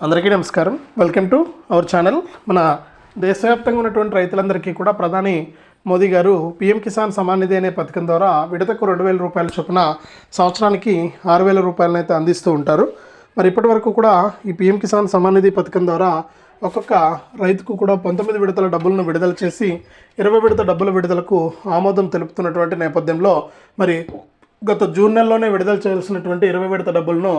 అందరికీ నమస్కారం. Welcome to our channel మన దేశవ్యాప్తంగా ఉన్నటువంటి రైతులందరికీ కూడా ప్రధాని మోదీ గారు పీఎం కిసాన్ సమాన్ నిధి అనే పథకం ద్వారా విడతకు రెండు వేల రూపాయల చొప్పున సంవత్సరానికి ఆరు వేల రూపాయలను అయితే అందిస్తూ ఉంటారు. మరి ఇప్పటి వరకు కూడా ఈ పీఎం కిసాన్ సమాన్ నిధి పథకం ద్వారా ఒక్కొక్క రైతుకు కూడా పంతొమ్మిది విడతల డబ్బులను విడుదల చేసి ఇరవై విడత డబ్బుల విడుదలకు ఆమోదం తెలుపుతున్నటువంటి నేపథ్యంలో మరి గత జూన్ నెలలోనే విడుదల చేయాల్సినటువంటి ఇరవై విడత డబ్బులను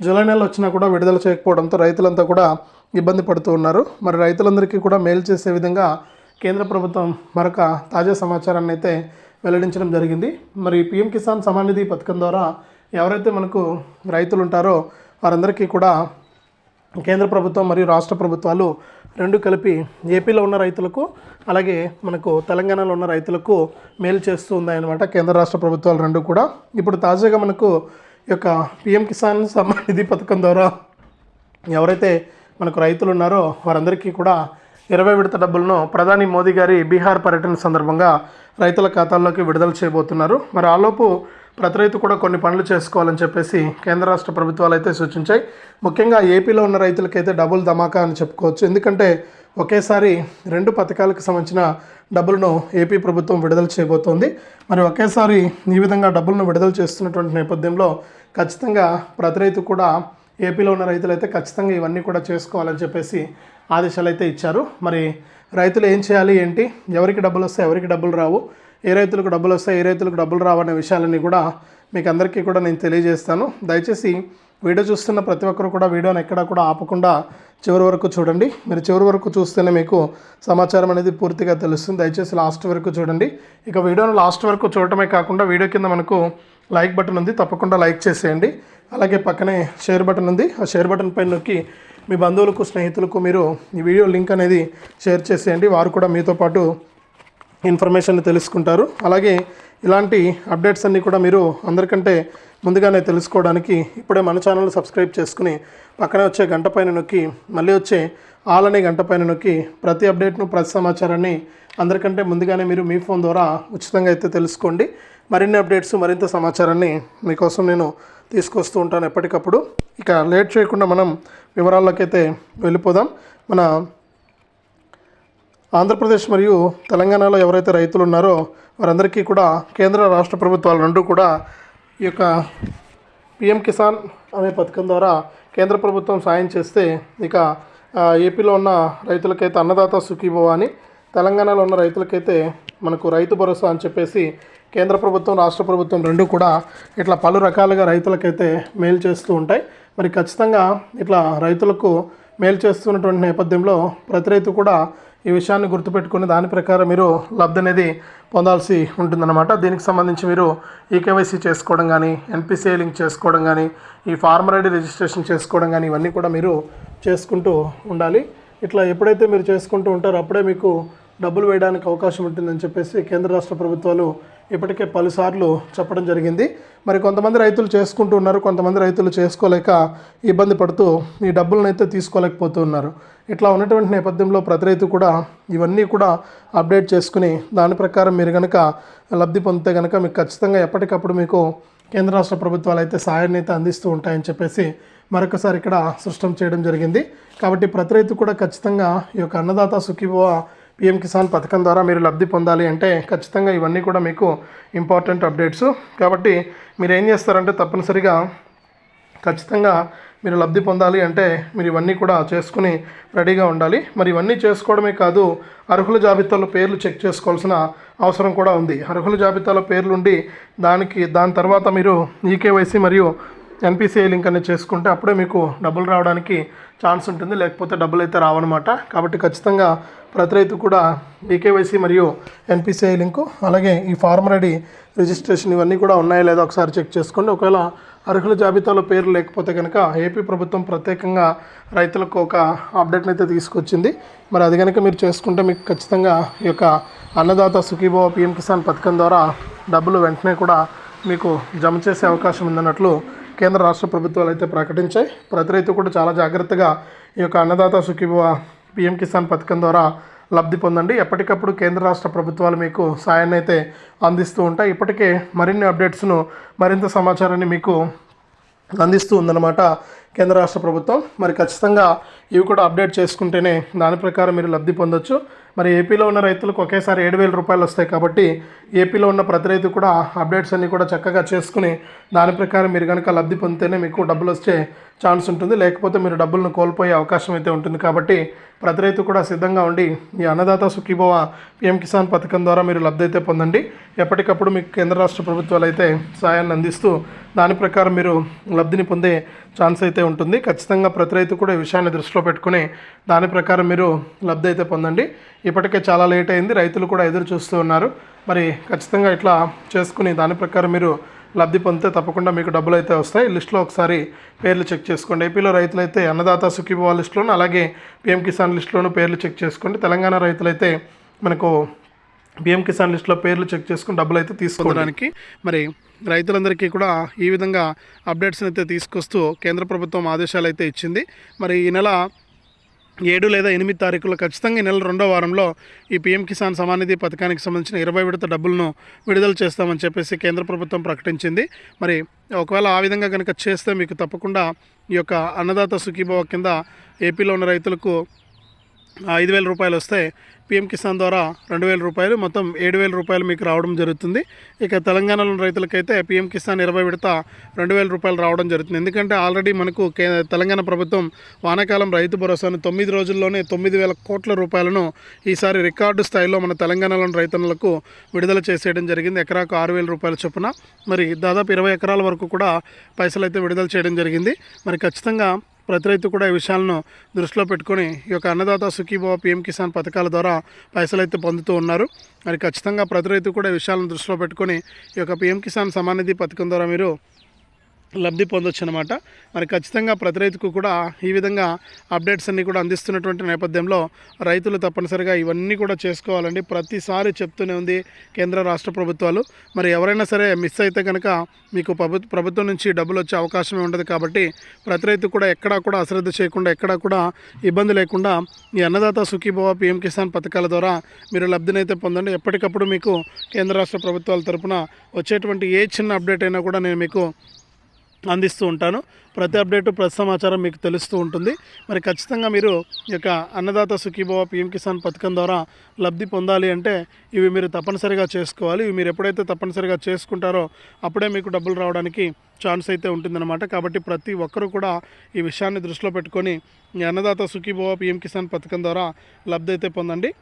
జూలై నెల వచ్చినా కూడా విడుదల చేయకపోవడంతో రైతులంతా కూడా ఇబ్బంది పడుతూ ఉన్నారు. మరి రైతులందరికీ కూడా మేలు చేసే విధంగా కేంద్ర ప్రభుత్వం మరొక తాజా సమాచారాన్ని అయితే వెల్లడించడం జరిగింది. మరి పిఎం కిసాన్ సమాన్ నిధి పథకం ద్వారా ఎవరైతే మనకు రైతులు ఉంటారో వారందరికీ కూడా కేంద్ర ప్రభుత్వం మరియు రాష్ట్ర ప్రభుత్వాలు రెండు కలిపి ఏపీలో ఉన్న రైతులకు అలాగే మనకు తెలంగాణలో ఉన్న రైతులకు మేలు చేస్తూ ఉన్నాయన్నమాట కేంద్ర రాష్ట్ర ప్రభుత్వాలు రెండు కూడా. ఇప్పుడు తాజాగా మనకు యొక్క పిఎం కిసాన్ సమ్మాన్ నిధి పథకం ద్వారా ఎవరైతే మనకు రైతులు ఉన్నారో వారందరికీ కూడా ఇరవై విడత డబ్బులను ప్రధాని మోదీ గారి బీహార్ పర్యటన సందర్భంగా రైతుల ఖాతాల్లోకి విడుదల చేయబోతున్నారు. మరి ఆలోపు ప్రతి రైతు కూడా కొన్ని పనులు చేసుకోవాలని చెప్పేసి కేంద్ర రాష్ట్ర ప్రభుత్వాలు అయితే సూచించాయి. ముఖ్యంగా ఏపీలో ఉన్న రైతులకైతే డబుల్ ధమాకా అని చెప్పుకోవచ్చు. ఎందుకంటే ఒకేసారి రెండు పథకాలకు సంబంధించిన డబ్బులను ఏపీ ప్రభుత్వం విడుదల చేయబోతోంది. మరి ఒకేసారి ఈ విధంగా డబ్బులను విడుదల చేస్తున్నటువంటి నేపథ్యంలో ఖచ్చితంగా ప్రతి రైతు కూడా ఏపీలో ఉన్న రైతులైతే ఖచ్చితంగా ఇవన్నీ కూడా చేసుకోవాలని చెప్పేసి ఆదేశాలు అయితే ఇచ్చారు. మరి రైతులు ఏం చేయాలి ఏంటి ఎవరికి డబ్బులు వస్తాయి ఎవరికి డబ్బులు రావు ఏ రైతులకు డబ్బులు వస్తాయి ఏ రైతులకు డబ్బులు రావనే విషయాలన్నీ కూడా మీకు అందరికీ కూడా నేను తెలియజేస్తాను. దయచేసి వీడియో చూస్తున్న ప్రతి ఒక్కరు కూడా వీడియోని ఎక్కడా కూడా ఆపకుండా చివరి వరకు చూడండి. మీరు చివరి వరకు చూస్తేనే మీకు సమాచారం అనేది పూర్తిగా తెలుస్తుంది. దయచేసి లాస్ట్ వరకు చూడండి. ఇక వీడియోను లాస్ట్ వరకు చూడటమే కాకుండా వీడియో కింద మనకు లైక్ బటన్ ఉంది. తప్పకుండా లైక్ చేసేయండి. అలాగే పక్కనే షేర్ బటన్ ఉంది. ఆ షేర్ బటన్ పైన నొక్కి మీ బంధువులకు స్నేహితులకు మీరు ఈ వీడియో లింక్ అనేది షేర్ చేసేయండి. వారు కూడా మీతో పాటు ఇన్ఫర్మేషన్ తెలుసుకుంటారు. అలాగే ఇలాంటి అప్డేట్స్ అన్నీ కూడా మీరు అందరికంటే ముందుగానే తెలుసుకోవడానికి ఇప్పుడే మన ఛానల్ సబ్స్క్రైబ్ చేసుకుని పక్కనే వచ్చే గంట పైన నొక్కి మళ్ళీ వచ్చే ఆల్ అనే గంట పైన నొక్కి ప్రతి అప్డేట్ను ప్రతి సమాచారాన్ని అందరికంటే ముందుగానే మీరు మీ ఫోన్ ద్వారా ఉచితంగా అయితే తెలుసుకోండి. మరిన్ని అప్డేట్స్ మరింత సమాచారాన్ని మీకోసం నేను తీసుకొస్తూ ఉంటాను ఎప్పటికప్పుడు. ఇక లేట్ చేయకుండా మనం వివరాల్లోకైతే వెళ్ళిపోదాం. మన ఆంధ్రప్రదేశ్ మరియు తెలంగాణలో ఎవరైతే రైతులు ఉన్నారో వారందరికీ కూడా కేంద్ర రాష్ట్ర ప్రభుత్వాలు రెండు కూడా ఈ యొక్క పిఎం కిసాన్ అనే పథకం ద్వారా కేంద్ర ప్రభుత్వం సాయం చేస్తే ఇక ఏపీలో ఉన్న రైతులకైతే అన్నదాత సుఖీభవ అని తెలంగాణలో ఉన్న రైతులకైతే మనకు రైతు భరోసా అని చెప్పేసి కేంద్ర ప్రభుత్వం రాష్ట్ర ప్రభుత్వం రెండు కూడా ఇట్లా పలు రకాలుగా రైతులకైతే మేలు చేస్తూ ఉంటాయి. మరి ఖచ్చితంగా ఇట్లా రైతులకు మేలు చేస్తున్నటువంటి నేపథ్యంలో ప్రతి రైతు కూడా ఈ విషయాన్ని గుర్తుపెట్టుకుని దాని ప్రకారం మీరు లబ్ధి అనేది పొందాల్సి ఉంటుందన్నమాట. దీనికి సంబంధించి మీరు ఈకేవైసీ చేసుకోవడం కానీ ఎన్పిసిఐ లింక్ చేసుకోవడం కానీ ఈ ఫార్మర్ ఐడి రిజిస్ట్రేషన్ చేసుకోవడం కానీ ఇవన్నీ కూడా మీరు చేసుకుంటూ ఉండాలి. ఇట్లా ఎప్పుడైతే మీరు చేసుకుంటూ ఉంటారో అప్పుడే మీకు డబ్బులు వేయడానికి అవకాశం ఉంటుందని చెప్పేసి కేంద్ర రాష్ట్ర ప్రభుత్వాలు ఇప్పటికే పలుసార్లు చెప్పడం జరిగింది. మరి కొంతమంది రైతులు చేసుకుంటూ ఉన్నారు కొంతమంది రైతులు చేసుకోలేక ఇబ్బంది పడుతూ ఈ డబ్బులను అయితే తీసుకోలేకపోతూ ఉన్నారు ఇట్లా ఉన్నటువంటి నేపథ్యంలో ప్రతి రైతు కూడా ఇవన్నీ కూడా అప్డేట్ చేసుకుని దాని ప్రకారం మీరు కనుక లబ్ధి పొందితే కనుక మీకు ఖచ్చితంగా ఎప్పటికప్పుడు మీకు కేంద్ర రాష్ట్ర ప్రభుత్వాలు అయితే సాయాన్ని అయితే అందిస్తూ ఉంటాయని చెప్పేసి మరొకసారి ఇక్కడ సృష్టం చేయడం జరిగింది. కాబట్టి ప్రతి రైతు కూడా ఖచ్చితంగా ఈ యొక్క అన్నదాత సుఖీభవ పిఎం కిసాన్ పథకం ద్వారా మీరు లబ్ధి పొందాలి అంటే ఖచ్చితంగా ఇవన్నీ కూడా మీకు ఇంపార్టెంట్ అప్డేట్స్ కాబట్టి మీరు ఏం చేస్తారంటే తప్పనిసరిగా ఖచ్చితంగా మీరు లబ్ధి పొందాలి అంటే మీరు ఇవన్నీ కూడా చేసుకుని రెడీగా ఉండాలి. మరి ఇవన్నీ చేసుకోవడమే కాదు అర్హుల జాబితాలో పేర్లు చెక్ చేసుకోవాల్సిన అవసరం కూడా ఉంది. అర్హుల జాబితాలో పేర్లు ఉండి దానికి దాని తర్వాత మీరు ఈకేవైసీ మరియు ఎన్పిసిఐ లింక్ అనేది చేసుకుంటే అప్పుడే మీకు డబ్బులు రావడానికి ఛాన్స్ ఉంటుంది. లేకపోతే డబ్బులు అయితే రావన్నమాట. కాబట్టి ఖచ్చితంగా ప్రతి రైతు కూడా బీకేవైసీ మరియు ఎన్పిసిఐ లింకు అలాగే ఈ ఫార్మర్ ఐడి రిజిస్ట్రేషన్ ఇవన్నీ కూడా ఉన్నాయా లేదా ఒకసారి చెక్ చేసుకోండి. ఒకవేళ అర్హుల జాబితాలో పేరు లేకపోతే కనుక ఏపీ ప్రభుత్వం ప్రత్యేకంగా రైతులకు ఒక అప్డేట్ని అయితే తీసుకొచ్చింది. మరి అది కనుక మీరు చేసుకుంటే మీకు ఖచ్చితంగా ఈ యొక్క అన్నదాత సుఖీభవ పిఎం కిసాన్ పథకం ద్వారా డబ్బులు వెంటనే కూడా మీకు జమ చేసే అవకాశం ఉందన్నట్లు కేంద్ర రాష్ట్ర ప్రభుత్వాలు అయితే ప్రకటించాయి. ప్రతి రైతు కూడా చాలా జాగ్రత్తగా ఈ యొక్క అన్నదాత సుఖీభవ పిఎం కిసాన్ పథకం ద్వారా లబ్ధి పొందండి. ఎప్పటికప్పుడు కేంద్ర రాష్ట్ర ప్రభుత్వాలు మీకు సాయాన్ని అయితే అందిస్తూ ఉంటాయి. ఇప్పటికే మరిన్ని అప్డేట్స్ను మరింత సమాచారాన్ని మీకు అందిస్తూ ఉందన్నమాట కేంద్ర రాష్ట్ర ప్రభుత్వం. మరి ఖచ్చితంగా ఇవి కూడా అప్డేట్ చేసుకుంటేనే దాని ప్రకారం మీరు లబ్ధి పొందొచ్చు. మరి ఏపీలో ఉన్న రైతులకు ఒకేసారి ఏడు వేల రూపాయలు వస్తాయి కాబట్టి ఏపీలో ఉన్న ప్రతి రైతు కూడా అప్డేట్స్ అన్నీ కూడా చక్కగా చేసుకుని దాని ప్రకారం మీరు కనుక లబ్ధి పొందితేనే మీకు డబ్బులు వచ్చే ఛాన్స్ ఉంటుంది. లేకపోతే మీరు డబ్బులను కోల్పోయే అవకాశం అయితే ఉంటుంది. కాబట్టి ప్రతి రైతు కూడా సిద్ధంగా ఉండి ఈ అన్నదాత సుఖీభవ పిఎం కిసాన్ పథకం ద్వారా మీరు లబ్ధి అయితే పొందండి. ఎప్పటికప్పుడు మీకు కేంద్ర రాష్ట్ర ప్రభుత్వాలు అయితే సాయాన్ని అందిస్తూ దాని ప్రకారం మీరు లబ్ధిని పొందే ఛాన్స్ అయితే ఉంటుంది. ఖచ్చితంగా ప్రతి రైతు కూడా ఈ విషయాన్ని దృష్టిలో పెట్టుకుని దాని ప్రకారం మీరు లబ్ధి అయితే పొందండి. ఇప్పటికే చాలా లేట్ అయింది. రైతులు కూడా ఎదురు చూస్తూ ఉన్నారు. మరి ఖచ్చితంగా ఇట్లా చేసుకుని దాని ప్రకారం మీరు లబ్ధి పొందితే తప్పకుండా మీకు డబ్బులు అయితే వస్తాయి. లిస్ట్లో ఒకసారి పేర్లు చెక్ చేసుకోండి. ఏపీలో రైతులైతే అన్నదాత సుఖీభవ లిస్టులోను అలాగే పిఎం కిసాన్ లిస్టులోను పేర్లు చెక్ చేసుకోండి. తెలంగాణ రైతులైతే మనకు పిఎం కిసాన్ లిస్ట్లో పేర్లు చెక్ చేసుకుని డబ్బులు అయితే తీసుకోవడానికి మరి రైతులందరికీ కూడా ఈ విధంగా అప్డేట్స్ని అయితే తీసుకొస్తూ కేంద్ర ప్రభుత్వం ఆదేశాలు అయితే ఇచ్చింది. మరి ఈ నెల ఏడు లేదా ఎనిమిది తారీఖులో ఖచ్చితంగా ఈ నెల రెండో వారంలో ఈ పీఎం కిసాన్ సమానిధి పథకానికి సంబంధించిన ఇరవై విడత డబ్బులను విడుదల చేస్తామని చెప్పేసి కేంద్ర ప్రభుత్వం ప్రకటించింది. మరి ఒకవేళ ఆ విధంగా కనుక చేస్తే మీకు తప్పకుండా ఈ యొక్క అన్నదాత సుఖీభావ కింద ఏపీలో ఉన్న రైతులకు ఐదు వేల రూపాయలు వస్తే పిఎం కిసాన్ ద్వారా రెండు వేల రూపాయలు మొత్తం ఏడు వేల రూపాయలు మీకు రావడం జరుగుతుంది. ఇక తెలంగాణలోని రైతులకైతే పిఎం కిసాన్ ఇరవై విడత రెండు వేల రూపాయలు రావడం జరుగుతుంది. ఎందుకంటే ఆల్రెడీ మనకు తెలంగాణ ప్రభుత్వం వానాకాలం రైతు భరోసాను తొమ్మిది రోజుల్లోనే తొమ్మిది వేల కోట్ల రూపాయలను ఈసారి రికార్డు స్థాయిలో మన తెలంగాణలోని రైతన్నులకు విడుదల చేసేయడం జరిగింది. ఎకరాకు ఆరు వేల రూపాయల చొప్పున. మరి దాదాపు ఇరవై ఎకరాల వరకు కూడా పైసలు అయితే విడుదల చేయడం జరిగింది. మరి ఖచ్చితంగా ప్రతి రైతు కూడా ఈ విషయాలను దృష్టిలో పెట్టుకొని ఈ యొక్క అన్నదాత సుఖీభావ పిఎం కిసాన్ పథకాల ద్వారా పైసలు అయితే పొందుతూ ఉన్నారు. మరి ఖచ్చితంగా ప్రతి రైతు కూడా ఈ విషయాలను దృష్టిలో పెట్టుకొని ఈ యొక్క పిఎం కిసాన్ సమానిధి పథకం ద్వారా మీరు లబ్ధి పొందొచ్చు అనమాట మరి ఖచ్చితంగా ప్రతి రైతుకు కూడా ఈ విధంగా అప్డేట్స్ అన్నీ కూడా అందిస్తున్నటువంటి నేపథ్యంలో రైతులు తప్పనిసరిగా ఇవన్నీ కూడా చేసుకోవాలండి. ప్రతిసారి చెప్తూనే ఉంది కేంద్ర రాష్ట్ర ప్రభుత్వాలు. మరి ఎవరైనా సరే మిస్ అయితే కనుక మీకు ప్రభుత్వం నుంచి డబ్బులు వచ్చే అవకాశమే ఉండదు కాబట్టి ప్రతి రైతు కూడా ఎక్కడా కూడా అశ్రద్ధ చేయకుండా ఎక్కడా కూడా ఇబ్బంది లేకుండా ఈ అన్నదాత సుఖీభవ పిఎం కిసాన్ పథకాల ద్వారా మీరు లబ్ధినైతే పొందండి. ఎప్పటికప్పుడు మీకు కేంద్ర రాష్ట్ర ప్రభుత్వాల తరపున వచ్చేటువంటి ఏ చిన్న అప్డేట్ అయినా కూడా నేను మీకు అందిస్తూ ఉంటాను. ప్రతి అప్డేటు ప్రతి సమాచారం మీకు తెలుస్తూ ఉంటుంది. మరి ఖచ్చితంగా మీరు ఈ యొక్క అన్నదాత సుఖీభవ పీఎం కిసాన్ పథకం ద్వారా లబ్ధి పొందాలి అంటే ఇవి మీరు తప్పనిసరిగా చేసుకోవాలి. ఇవి మీరు ఎప్పుడైతే తప్పనిసరిగా చేసుకుంటారో అప్పుడే మీకు డబ్బులు రావడానికి ఛాన్స్ అయితే ఉంటుందన్నమాట. కాబట్టి ప్రతి ఒక్కరూ కూడా ఈ విషయాన్ని దృష్టిలో పెట్టుకొని ఈ అన్నదాత సుఖీభవ పిఎం కిసాన్ పథకం ద్వారా లబ్ధి అయితే పొందండి.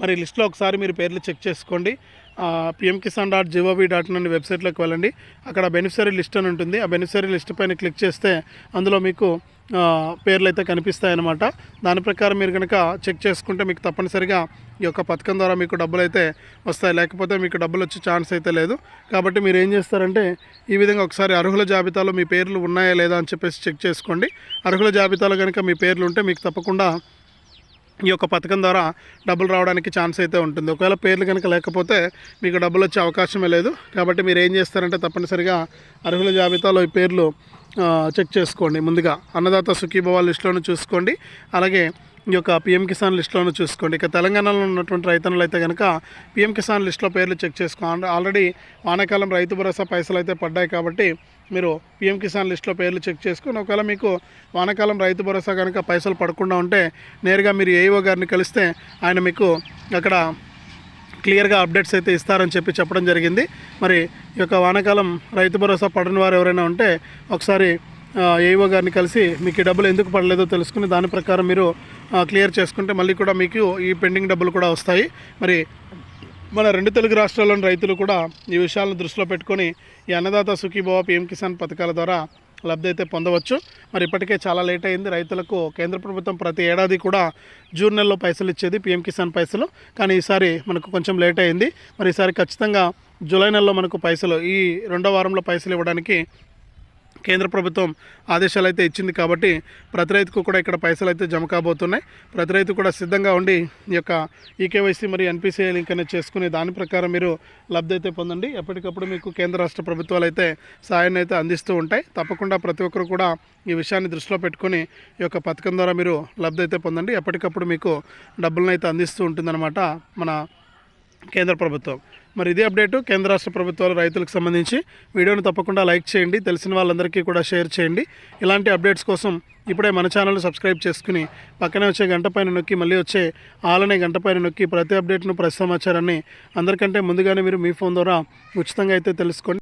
మరి లిస్ట్లో ఒకసారి మీరు పేర్లు చెక్ చేసుకోండి. PM Kisan dot G O V dot in అనే వెబ్సైట్లోకి వెళ్ళండి. అక్కడ బెనిఫిషరీ లిస్ట్ అని ఉంటుంది. ఆ బెనిఫిషరీ లిస్ట్ పైన క్లిక్ చేస్తే అందులో మీకు పేర్లు అయితే కనిపిస్తాయన్నమాట. దాని ప్రకారం మీరు కనుక చెక్ చేసుకుంటే మీకు తప్పనిసరిగా ఈ యొక్క పథకం ద్వారా మీకు డబ్బులు అయితే వస్తాయి. లేకపోతే మీకు డబ్బులు వచ్చే ఛాన్స్ అయితే లేదు. కాబట్టి మీరు ఏం చేస్తారంటే ఈ విధంగా ఒకసారి అర్హుల జాబితాలో మీ పేర్లు ఉన్నాయా లేదా అని చెప్పేసి చెక్ చేసుకోండి. అర్హుల జాబితాలో కనుక మీ పేర్లు ఉంటే మీకు తప్పకుండా ఈ యొక్క పథకం ద్వారా డబ్బులు రావడానికి ఛాన్స్ అయితే ఉంటుంది. ఒకవేళ పేర్లు కనుక లేకపోతే మీకు డబ్బులు వచ్చే అవకాశమే లేదు. కాబట్టి మీరు ఏం చేస్తారంటే తప్పనిసరిగా అర్హుల జాబితాలో ఈ పేర్లు చెక్ చేసుకోండి ముందుగా. అన్నదాత సుఖీభవ లిస్టులను చూసుకోండి. అలాగే ఈ యొక్క పిఎం కిసాన్ లిస్టులోనూ చూసుకోండి. ఇక తెలంగాణలో ఉన్నటువంటి రైతన్నులు అయితే కనుక పిఎం కిసాన్ లిస్టులో పేర్లు చెక్ చేసుకోండి ఆల్రెడీ వానాకాలం రైతు భరోసా పైసలు అయితే పడ్డాయి కాబట్టి మీరు పిఎం కిసాన్ లిస్ట్లో పేర్లు చెక్ చేసుకుని ఒకవేళ మీకు వానాకాలం రైతు భరోసా కనుక పైసలు పడకుండా ఉంటే నేరుగా మీరు ఏఈఓ గారిని కలిస్తే ఆయన మీకు అక్కడ క్లియర్గా అప్డేట్స్ అయితే ఇస్తారని చెప్పి చెప్పడం జరిగింది. మరి ఈ యొక్క వానాకాలం రైతు భరోసా పడని వారు ఎవరైనా ఉంటే ఒకసారి ఏఈఓ గారిని కలిసి మీకు ఈ డబ్బులు ఎందుకు పడలేదో తెలుసుకుని దాని ప్రకారం మీరు క్లియర్ చేసుకుంటే మళ్ళీ కూడా మీకు ఈ పెండింగ్ డబ్బులు కూడా వస్తాయి. మరి మన రెండు తెలుగు రాష్ట్రాల్లోని రైతులు కూడా ఈ విషయాలను దృష్టిలో పెట్టుకొని ఈ అన్నదాత సుఖీభవ పిఎం కిసాన్ పథకాల ద్వారా లబ్ధి అయితే పొందవచ్చు. మరి ఇప్పటికే చాలా లేట్ అయింది. రైతులకు కేంద్ర ప్రభుత్వం ప్రతి ఏడాది కూడా జూన్ నెలలో పైసలు ఇచ్చేది పిఎం కిసాన్ పైసలు. కానీ ఈసారి మనకు కొంచెం లేట్ అయింది. మరి ఈసారి ఖచ్చితంగా జూలై నెలలో మనకు పైసలు ఈ రెండో వారంలో పైసలు ఇవ్వడానికి కేంద్ర ప్రభుత్వం ఆదేశాలు అయితే ఇచ్చింది కాబట్టి ప్రతి రైతుకు కూడా ఇక్కడ పైసలు అయితే జమ కాబోతున్నాయి. ప్రతి రైతు కూడా సిద్ధంగా ఉండి ఈ యొక్క ఈకేవైసీ మరియు ఎన్పిసిఐ లింక్ అనేది చేసుకుని దాని ప్రకారం మీరు లబ్ధి అయితే పొందండి. ఎప్పటికప్పుడు మీకు కేంద్ర రాష్ట్ర ప్రభుత్వాలు అయితే సాయాన్ని అయితే అందిస్తూ ఉంటాయి. తప్పకుండా ప్రతి ఒక్కరు కూడా ఈ విషయాన్ని దృష్టిలో పెట్టుకొని ఈ యొక్క పథకం ద్వారా మీరు లబ్ధి అయితే పొందండి. ఎప్పటికప్పుడు మీకు డబ్బులను అయితే అందిస్తూ ఉంటుందన్నమాట మన కేంద్ర ప్రభుత్వం. మరి ఇదే అప్డేటు కేంద్ర రాష్ట్ర ప్రభుత్వాలు రైతులకు సంబంధించి. వీడియోను తప్పకుండా లైక్ చేయండి తెలిసిన వాళ్ళందరికీ కూడా షేర్ చేయండి. ఇలాంటి అప్డేట్స్ కోసం ఇప్పుడే మన ఛానల్ సబ్స్క్రైబ్ చేసుకుని పక్కనే వచ్చే గంట పైన నొక్కి మళ్ళీ వచ్చే ఆలనే గంట పైన నొక్కి ప్రతి అప్డేట్ను ప్రతి సమాచారాన్ని అందరికంటే ముందుగానే మీరు మీ ఫోన్ ద్వారా ఉచితంగా అయితే తెలుసుకోండి